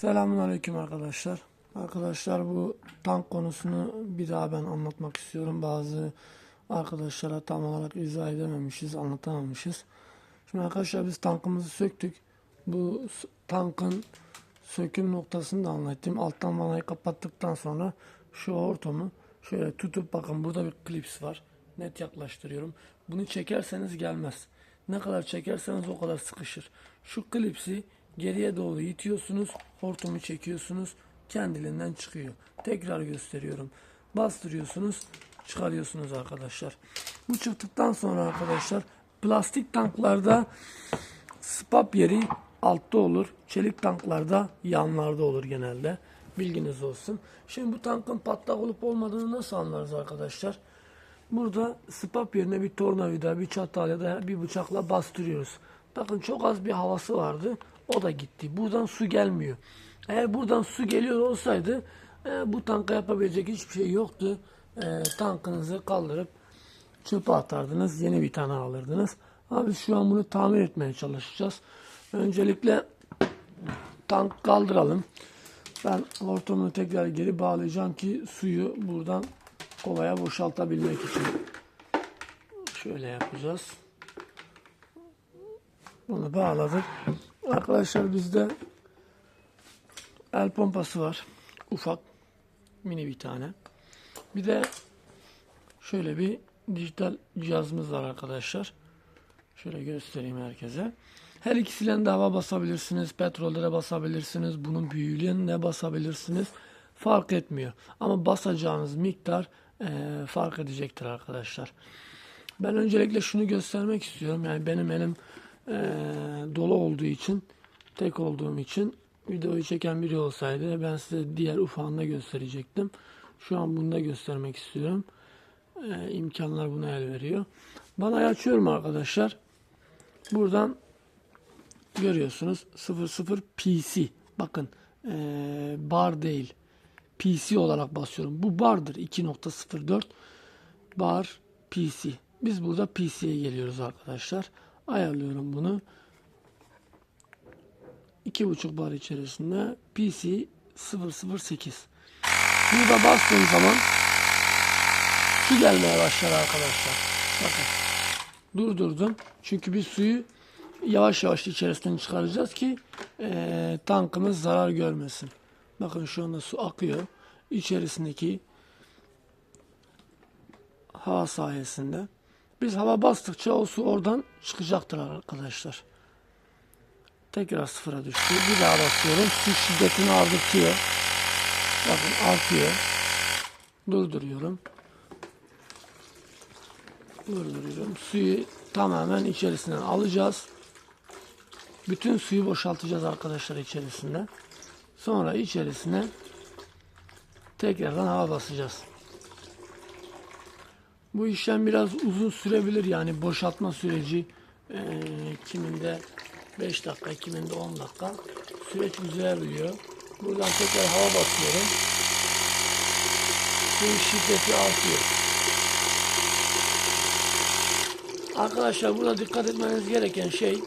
Selamünaleyküm arkadaşlar. Arkadaşlar bu tank konusunu bir daha ben anlatmak istiyorum. Bazı arkadaşlara tam olarak izah edememişiz, anlatamamışız. Şimdi arkadaşlar biz tankımızı söktük. Bu tankın söküm noktasını da anlattım. Alttan vanayı kapattıktan sonra şu hortumu şöyle tutup bakın burada bir klips var. Net yaklaştırıyorum. Bunu çekerseniz gelmez. Ne kadar çekerseniz o kadar sıkışır. Şu klipsi geriye doğru itiyorsunuz. Hortumu çekiyorsunuz. Kendiliğinden çıkıyor. Tekrar gösteriyorum. Bastırıyorsunuz. Çıkarıyorsunuz arkadaşlar. Bu çıktıktan sonra arkadaşlar plastik tanklarda Spap yeri altta olur. Çelik tanklarda yanlarda olur genelde. Bilginiz olsun. Şimdi bu tankın patlak olup olmadığını nasıl anlarız arkadaşlar? Burada spap yerine bir tornavida, bir çatal ya da bir bıçakla bastırıyoruz. Bakın çok az bir havası vardı. O da gitti. Buradan su gelmiyor. Eğer buradan su geliyor olsaydı e, bu tanka yapabilecek hiçbir şey yoktu. E, tankınızı kaldırıp çöpe atardınız. Yeni bir tane alırdınız. Ama biz şu an bunu tamir etmeye çalışacağız. Öncelikle tank kaldıralım. Ben hortumunu tekrar geri bağlayacağım ki suyu buradan kovaya boşaltabilmek için. Şöyle yapacağız. Bunu bağladık. Arkadaşlar bizde el pompası var. Ufak. Mini bir tane. Bir de şöyle bir dijital cihazımız var arkadaşlar. Şöyle göstereyim herkese. Her ikisiyle de hava basabilirsiniz. Petrollere basabilirsiniz. Bunun büyüğüne basabilirsiniz. Fark etmiyor. Ama basacağınız miktar eee, fark edecektir arkadaşlar. Ben öncelikle şunu göstermek istiyorum. Yani benim elim eee, dolu olduğu için, tek olduğum için videoyu çeken biri olsaydı ben size diğer ufağını da gösterecektim. Şu an bunu da göstermek istiyorum. Eee, imkanlar buna el veriyor. Bana açıyorum arkadaşlar. Buradan görüyorsunuz 00 PC. Bakın eee, bar değil. PC olarak basıyorum. Bu bardır 2.04 bar PC. Biz burada PC'ye geliyoruz arkadaşlar. Ayarlıyorum bunu. 2.5 bar içerisinde PC 008. Burada bastığım zaman su gelmeye başlar arkadaşlar. Bakın. Durdurdum. Çünkü biz suyu yavaş yavaş içerisinden çıkaracağız ki eee, tankımız zarar görmesin. Bakın şu anda su akıyor. İçerisindeki hava sayesinde. Biz hava bastıkça o su oradan çıkacaktır arkadaşlar. Tekrar sıfıra düştü. Bir daha basıyorum. Su şiddetini artıyor. Bakın artıyor. Durduruyorum. Durduruyorum. Suyu tamamen içerisinden alacağız. Bütün suyu boşaltacağız arkadaşlar içerisinde. Sonra içerisine tekrardan hava basacağız. Bu işlem biraz uzun sürebilir yani boşaltma süreci eee, kiminde 5 dakika kiminde 10 dakika süreç uzayabiliyor. Buradan tekrar hava basıyorum. Suyun şiddeti artıyor. Arkadaşlar burada dikkat etmeniz gereken şey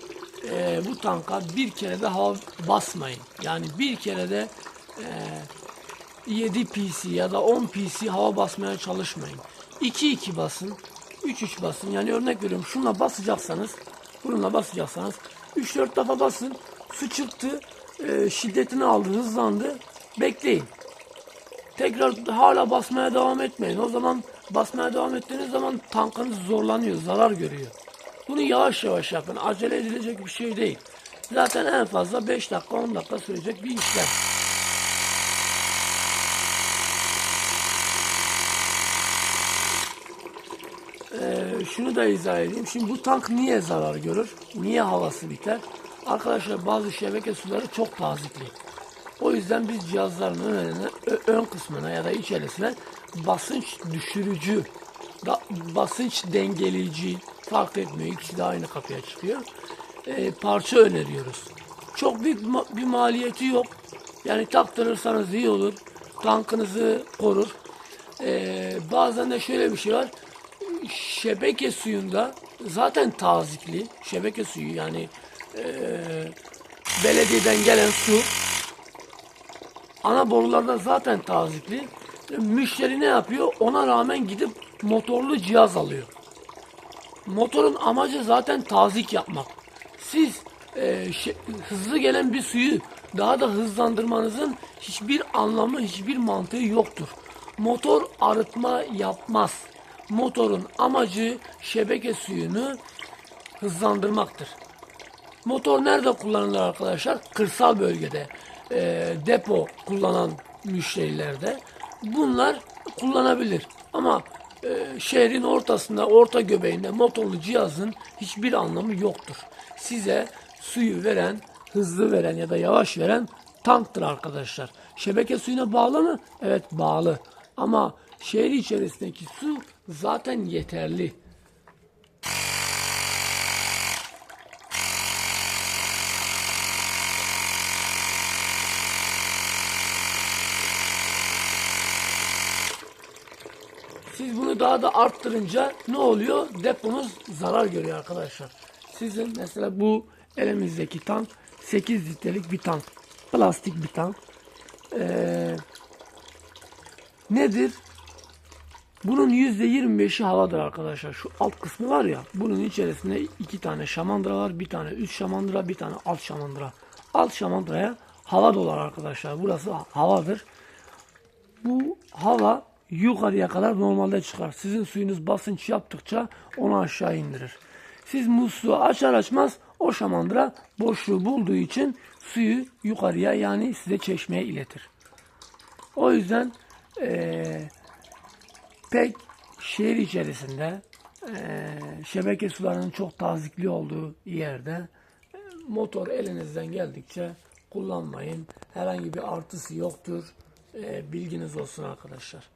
eee, bu tanka bir kere de hava basmayın. Yani bir kere de eee 7 PC ya da 10 PC hava basmaya çalışmayın. 2-2 basın, 3-3 basın. Yani örnek veriyorum şunla basacaksanız, bununla basacaksanız 3-4 defa basın. Su çıktı, eee, şiddetini aldı, hızlandı. Bekleyin. Tekrar hala basmaya devam etmeyin. O zaman basmaya devam ettiğiniz zaman tankınız zorlanıyor, zarar görüyor. Bunu yavaş yavaş yapın. Acele edilecek bir şey değil. Zaten en fazla 5 dakika 10 dakika sürecek bir işlem. Ee, şunu da izah edeyim. Şimdi bu tank niye zarar görür? Niye havası biter? Arkadaşlar bazı şebeke suları çok tazikli. O yüzden biz cihazların önüne, ön kısmına ya da içerisine basınç düşürücü, da, basınç dengeleyici fark etmiyor. İkisi de aynı kapıya çıkıyor. Ee, parça öneriyoruz. Çok büyük ma- bir maliyeti yok. Yani taktırırsanız iyi olur. Tankınızı korur. Ee, bazen de şöyle bir şey var. Şebeke suyunda zaten tazikli. Şebeke suyu yani eee, belediyeden gelen su ana borularda zaten tazikli. E, Müşteri ne yapıyor? Ona rağmen gidip motorlu cihaz alıyor. Motorun amacı zaten tazik yapmak. Siz e, şey- hızlı gelen bir suyu daha da hızlandırmanızın hiçbir anlamı, hiçbir mantığı yoktur. Motor arıtma yapmaz. Motorun amacı şebeke suyunu hızlandırmaktır. Motor nerede kullanılır arkadaşlar? Kırsal bölgede, e, depo kullanan müşterilerde bunlar kullanabilir. Ama e, şehrin ortasında, orta göbeğinde motorlu cihazın hiçbir anlamı yoktur. Size suyu veren, hızlı veren ya da yavaş veren tanktır arkadaşlar. Şebeke suyuna bağlı mı? Evet bağlı. Ama şehir içerisindeki su zaten yeterli. Siz bunu daha da arttırınca ne oluyor? Deponuz zarar görüyor arkadaşlar. Sizin mesela bu elimizdeki tank 8 litrelik bir tank. Plastik bir tank. Ee, nedir? Bunun %25'i havadır arkadaşlar. Şu alt kısmı var ya. Bunun içerisinde iki tane şamandıra var. Bir tane üst şamandıra, bir tane alt şamandıra. Alt şamandıraya hava dolar arkadaşlar. Burası havadır bu hava yukarıya kadar normalde çıkar. Sizin suyunuz basınç yaptıkça onu aşağı indirir. Siz musluğu açar açmaz o şamandıra boşluğu bulduğu için suyu yukarıya yani size çeşmeye iletir. O yüzden eee, pek şehir içerisinde eee, şebeke sularının çok tazikli olduğu yerde e, motor elinizden geldikçe kullanmayın. Herhangi bir artısı yoktur. E, bilginiz olsun arkadaşlar.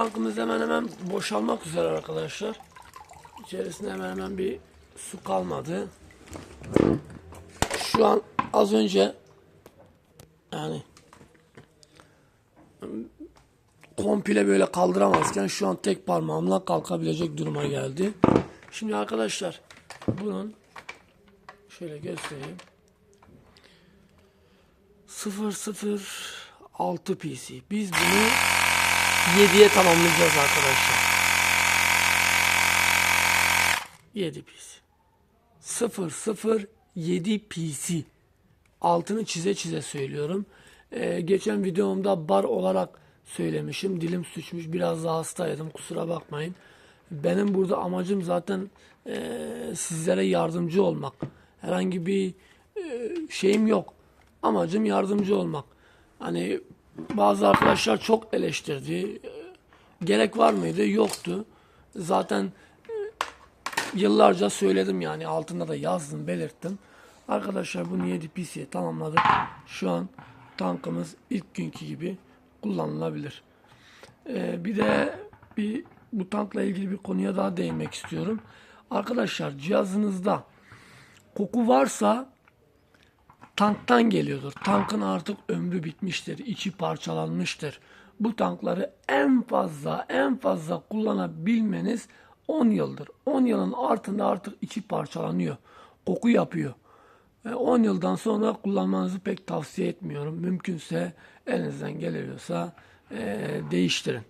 Tankımız hemen hemen boşalmak üzere arkadaşlar. İçerisinde hemen hemen bir su kalmadı. Şu an az önce yani komple böyle kaldıramazken şu an tek parmağımla kalkabilecek duruma geldi. Şimdi arkadaşlar bunun şöyle göstereyim. 006 PC. Biz bunu 7'ye tamamlayacağız arkadaşlar. 7 PC. 007 PC. Altını çize çize söylüyorum. Ee, geçen videomda bar olarak söylemişim. Dilim suçmuş. Biraz daha hastaydım. Kusura bakmayın. Benim burada amacım zaten e, sizlere yardımcı olmak. Herhangi bir e, şeyim yok. Amacım yardımcı olmak. Hani bazı arkadaşlar çok eleştirdi. Gerek var mıydı? Yoktu. Zaten e, yıllarca söyledim yani altında da yazdım, belirttim. Arkadaşlar bunu 7 PC'ye tamamladık. Şu an tankımız ilk günkü gibi kullanılabilir. Ee, bir de bir bu tankla ilgili bir konuya daha değinmek istiyorum. Arkadaşlar cihazınızda koku varsa tanktan geliyordur. Tankın artık ömrü bitmiştir, içi parçalanmıştır. Bu tankları en fazla en fazla kullanabilmeniz 10 yıldır. 10 yılın altında artık içi parçalanıyor. Koku yapıyor. Ve 10 yıldan sonra kullanmanızı pek tavsiye etmiyorum. Mümkünse elinizden geliyorsa eee, değiştirin.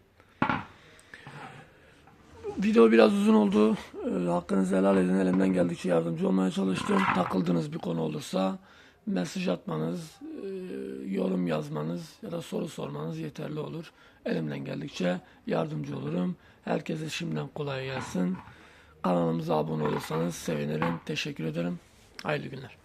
Video biraz uzun oldu. Ee, hakkınızı helal edin. Elimden geldikçe yardımcı olmaya çalıştım. Takıldığınız bir konu olursa mesaj atmanız, e, yorum yazmanız ya da soru sormanız yeterli olur. Elimden geldikçe yardımcı olurum. Herkese şimdiden kolay gelsin. Kanalımıza abone olursanız sevinirim. Teşekkür ederim. Hayırlı günler.